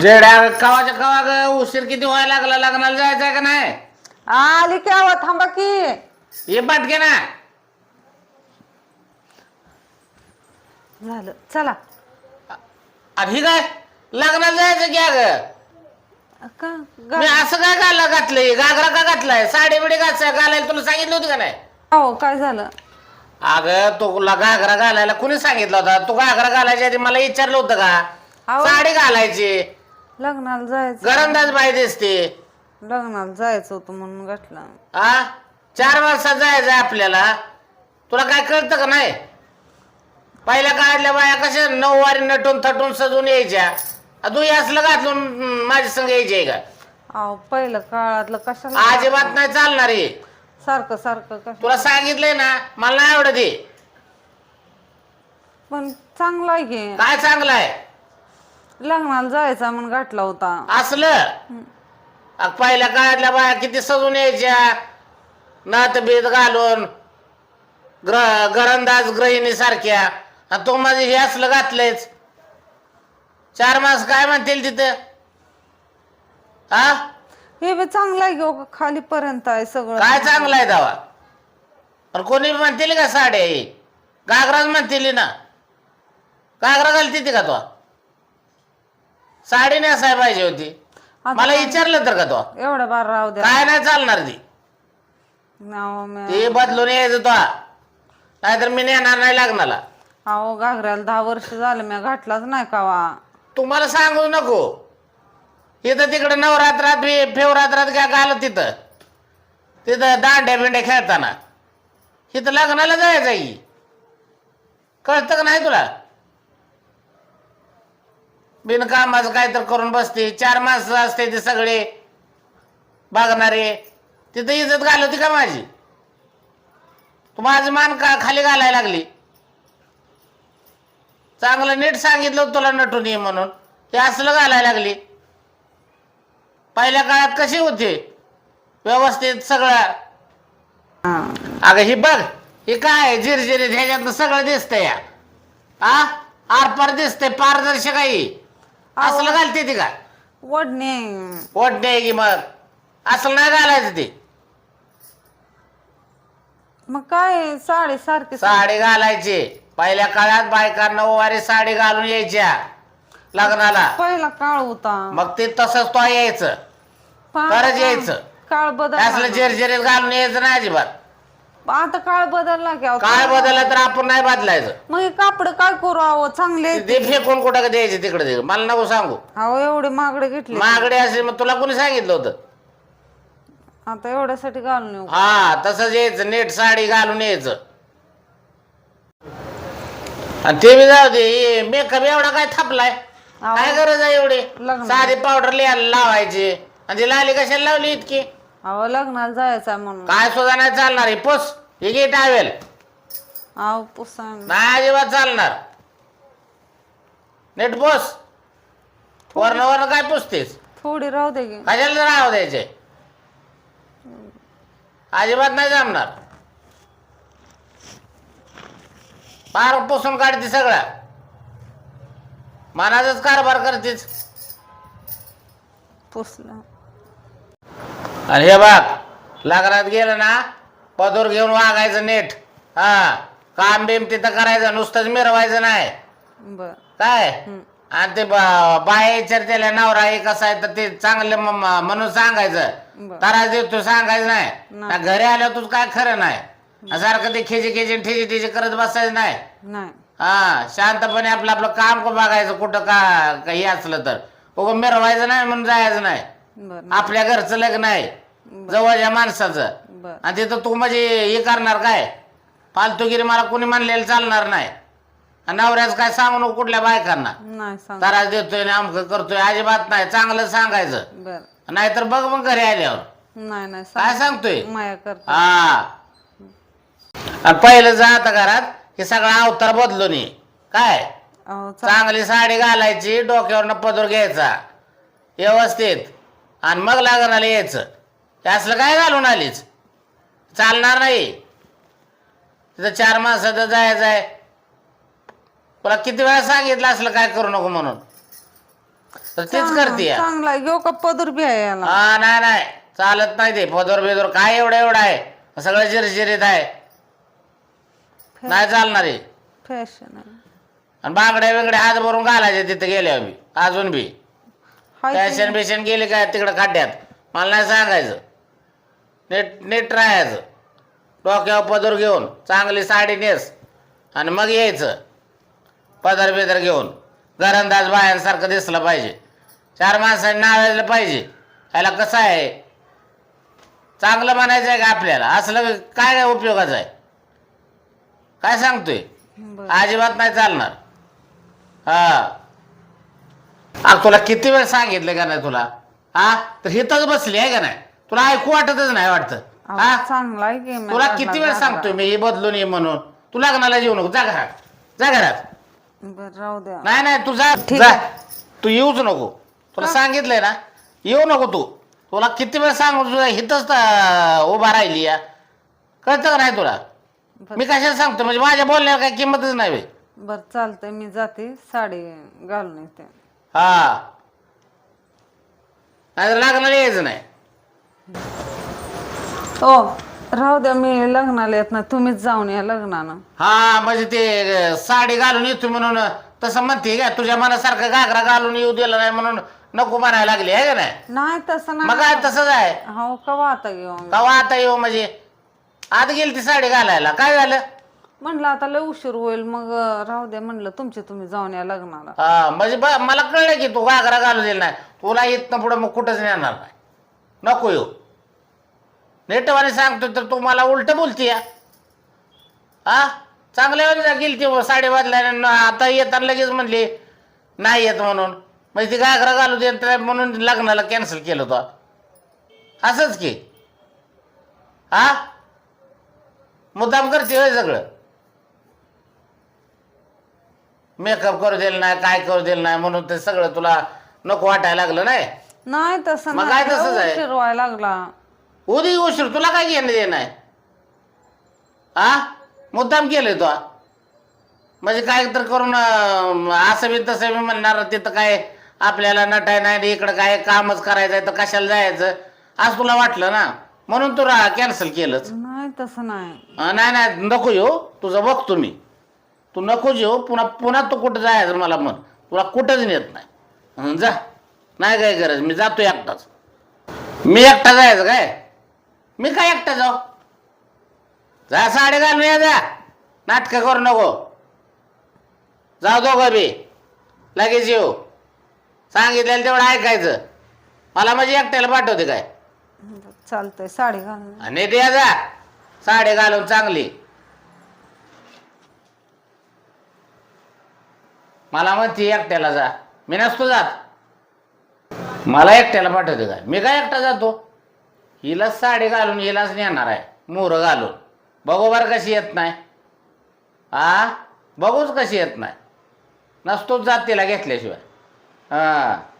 जेड्या कवाच्या कवा ग उशीर किती व्हायला लागला लग्नाला जायचंय का नाही? आली की आवा थांबा की. ये बाटके ना. झालं चला. आणि ही काय? लग्नाला जायचं की अगं? का? मी असं काय घाला घातलंय? गागरा का घातलाय? साडी बिडी घातलाय घालायला तुला सांगितलं होतं का नाही? हो काय झालं? अगं तुला घागरा घालायला कुणी सांगितलं होता? तू घागरा घालायच्या आधी मला विचारलं होतं का? अहो. साडी घालायची. लग्नाला जायचं. गरंदाज बाई दिसते. लग्नाला जायचं होतं म्हणून घातलं. आ? चार वाजता जायचं आपल्याला. तुला काय कळतं का नाही? पहिल्या काळातल्या बाया कशा नऊवारी नटून थटून सजून यायच्या. आ, तू असलं हम्म, माझ्या संग यायचे का? अहो पहिलं काळातलं कशाला अजिबात नाही चालणार हे. सारखं सारखं कश तुला सांगितलंय ना मला नाही आवडत हे. पण चांगलं आहे की. काय चांगलं आहे? लग्नाला जायचा म्हणून घातला होता. असलं? अग, पहिल्या काळातल्या बाया किती सजून यायच्या. नात बीत घालून ग्र घरंदाज गृहिणी सारख्या. आणि तू माझे हे असलं घातलंयच चार मास काय म्हणतील तिथं? हा हे बी चांगलं आहे की हो, खालीपर्यंत आहे सगळं. काय चांगलं आहे दावा? पण कोणी बी म्हणतील का साड्या ही? घागराच म्हणतील ना. घागरा घालती ती का तो? साडी नेसाय पाहिजे होती. मला विचारलं तर का तो? एवढ्या बार राहू द्या. काय नाही चालणार ती. नाव मी ते बदलून यायचं तो. नाहीतर मी नेणार नाही लग्नाला. अहो घागऱ्याला दहा वर्ष झालं मी घातलाच नाही कावा. तुम्हाला सांगू नको. इथं तिकडे नवरात्रात बी- फेवरात्रात काय घालत तिथं? तिथं दांड्या बिंड्या खेळताना. इथं लग्नाला जायचं की कळतं का नाही तुला? बिनकामाचं काय तर करून बसते. चार माणसं असते ते सगळे बघणारे. तिथं इज्जत घालवती का माझी? तू माझी मान का खाली घालायला लागली? चांगलं नीट सांगितलं होतं तुला नटून ये म्हणून. ते असलं घालायला लागली. पहिल्या काळात कशी होते? व्यवस्थित सगळं. अगं ही बघ हे काय झिरझिरीत ह्याच्यात सगळं दिसतंय. या आ? आरपार दिसतंय पारदर्शक आहे असलं घालते ती का? वडणे ओढणे की मग? असलं नाही घालायचं ते. मग काय साडी सारखी साडी घालायची. पहिल्या काळात बायका नऊवारी साडी घालून यायच्या लग्नाला. पहिला काळ होता. मग ते तसंच तो यायचं. आता यायचं. काळ असलं बदल झिरझिरीत घालून यायचं नाही अजिबात. आता काळ बदलला की अहो. काय बदललं तर आपण नाही बदलायचं मग हे कापड काय करू अहो चांगले आहेत. ते फेकून कुठं का द्यायचे तिकडे ते. मला नको सांगू अहो एवढे मागडे घेतले मागडे असेल मग तुला कोणी सांगितलं होतं आता एवढ्यासाठी घालून येऊ हा तसंच यायचं नेट साडी घालून यायचं आणि ते बी जाऊ दे मेकअप एवढा काय थापलाय. काय गरज आहे एवढी लग्न. साधी पावडर लावायची आणि ती लाली कशाला लावली इतकी अहो लग्नाला जायचं म्हणून. काय सुद्धा नाही चालणार हे पोस. हे घे टावेल अहो नाही अजिबात चालणार. नेट पोस. वरण वरण काय पुसतेस? थोडी राहू दे की. कशाला राहू द्यायचे? अजिबात नाही जमणार. पार पुसून काढते सगळं. मनाचाच कारभार करतेच पुसलं. आणि हे बघ लग्नात गेलं ना पदूर घेऊन वागायचं नेट. हा काम बिम तिथं करायचं नुसतंच मिरवायचं नाही. बर. काय? आणि ते बा- बाया विचारतेला नवरा हे कसा आहे तर ते चांगलं म- म- म्हणून सांगायचं. बरं. त्रास देतो सांगायचं नाही. नाही. ना घरी आल्यावर तुझं काय खरं नाही. सारखं ते खेची खेची ठेची ठेची करत बसायचं नाही. नाही. हा शांतपणे आपलं आपलं काम को बघायचं कुठं का काही असलं तर. उगं मिरवायचं नाही म्हणून जायचं नाही. बर. आपल्या घरचं लग्न आहे. जवळच्या माणसाचं. बर. आणि तिथं तू म्हणजे हे करणार काय? फालतूगिरी मला कोणी म्हणलेलं चालणार नाही. आणि नवऱ्याच काय सांगू नको कुठल्या बायकांना? नाही सांग. त्रास देतोय आणि अमकं करतोय अजिबात नाही. चांगलं सांगायचं. बर. नाहीतर बघ मग घरी आल्यावर. नाही नाही काय सांग. सांगतोय? माया करते हा. आणि पहिलं जात घरात हे सगळा अवतार बदलून ये काय? अहो चा- चांगली साडी घालायची डोक्यावरनं पदर घ्यायचा. व्यवस्थित. आणि मग लग्नाला यायचं. हे असलं काय घालून आलीच? चालणार नाही. तिथं चार माणसाचं जायचं आहे तुला किती वेळा सांगितलं असलं काय करू नको म्हणून? तर तीच करते चांगला आहे. घेऊ का? पदर बी आहे याला. हा नाही नाही. चालत नाही ते. पदर बेदर काय एवढं एवढं आहे? सगळं चिरचिरीत आहे. नाही चालणार आहे. फॅशन आणि बांगड्या वेगळ्या हात भरून घालायचे तिथे गेले मी अजून बी. हाय फॅशन बिशन गेली काय तिकडं खड्ड्यात? मला नाही सांगायचं. नीट नीट राहायचं. डोक्यावर पदर घेऊन चांगली साडी नेस आणि मग यायचं. पदर बिदर घेऊन. घरंदाज बायांसारखं दिसलं पाहिजे. चार माणसांनी नावाजलं पाहिजे. याला कसं आहे? चांगलं म्हणायचं आहे का आपल्याला? असलं काय काय उपयोगाचं आहे? काय सांगतोय? बरं. अजिबात नाही चालणार. हा. अग तुला किती वेळ सांगितलं का नाही तुला? हा? तर हिथंच बसली आहे का नाही? तुला ऐकू वाटतच नाही वाटतं. हा? की तुला किती वेळ. सांगतोय मी हे बदलून ये म्हणून. तू लग्नाला येऊ नको जा घरात. जा घरात. बरं राहू द्या. नाही नाही तू जा. ठीक जा. आहे. तू येऊच नको. तुला सांगितलंय ना येऊ नको तू. तुला किती वेळ सांगू तुझा हिथंच उभा राहिली या. कळतं का नाही तुला? मी कशाला सांगतो म्हणजे माझ्या बोलण्याला काही किंमतच नाही बे. बरं चालतंय. मी जाते साडी घालून येते. हा. नाही लग्नाला यायचं नाही. हो राहू द्या मी लग्नाला येत ना तुम्हीच जाऊन या लग्नानं. हा म्हणजे ते अं, साडी घालून येतो म्हणून तसं म्हणते का तुझ्या मनासारखं घागरा घालून येऊ दिलं नाही म्हणून नको म्हणायला लागली आहे का नाही? नाही तसं मग नाही काय तसंच आहे. हो कवा आता घेऊ? कवा आता येऊ म्हणजे? आत गेली ती साडी घालायला. काय झालं? म्हणलं आता लय उशीर होईल मग अं, राहू द्या म्हणलं तुमचे तुम्ही जाऊन या लग्नाला. हा म्हणजे बा मला कळलं की तू घागरा घालू दिला नाही. तुला इथनं पुढं मग कुठंच नेणार नाही. नको येऊ. नेटवाने सांगतो तर तू मला उलट बोलती हा? चांगल्या वेळेला गेली ती हो, साडी बदलायला आता येताना लगेच म्हणली नाही येत म्हणून. म्हणजे ती घागरा घालू दे म्हणून लग्नाला कॅन्सल केलं होतं असंच की. हा? मुद्दाम करते होय सगळं. मेकअप करू दिलं नाही काय करू दिलं नाही म्हणून ते सगळं तुला नको वाटायला लागलं नाही? नाही तसं मग नाही. काय तसंच आहे? उशीर व्हायला लागला. उदी उशीर तुला काय घेणं देणं आहे? हा मुद्दाम केलंय तो. म्हणजे काय तर करून अं, असं बी तसं बी म्हणणार तिथं काय आपल्याला नटाय नाही इकडं काय कामच करायचं आहे तर कशाला जायचं? असं तुला वाटलं ना? म्हणून तू कॅन्सल केलंच. नाही तसं नाही. अं, नाही नाही नको येऊ. तुझं बघतो मी. तू नको येऊ पुन्हा पुन्हा तू कुठं जायचं मला म्हण. तुला कुठंच नेत नाही. हं, जा. नाही काय गरज? मी जातो एकटाच. मी एकटा जायचं काय? मी काय एकटा जाऊ? जा साडे घालून या जा. नाटकं करू नको. जाऊ दोघं बी. लगेच येऊ. सांगितलेलं तेवढं ऐकायचं. मला म्हणजे एकट्याला पाठवते काय? चालतंय साडी घालून आणि द्या जा. साडे घालून चांगली. मला म्हणते एकट्याला जा. मी नसतो जात. मला एकट्याला पाठवते काय मी काय एकटा जातो? हिलाच साडी घालून हिलाच नेणार आहे. मोर घालून. बघू बरं कशी येत नाही. आ? बघूच कशी येत नाही. नसतोच जात तिला घेतल्याशिवाय. हां.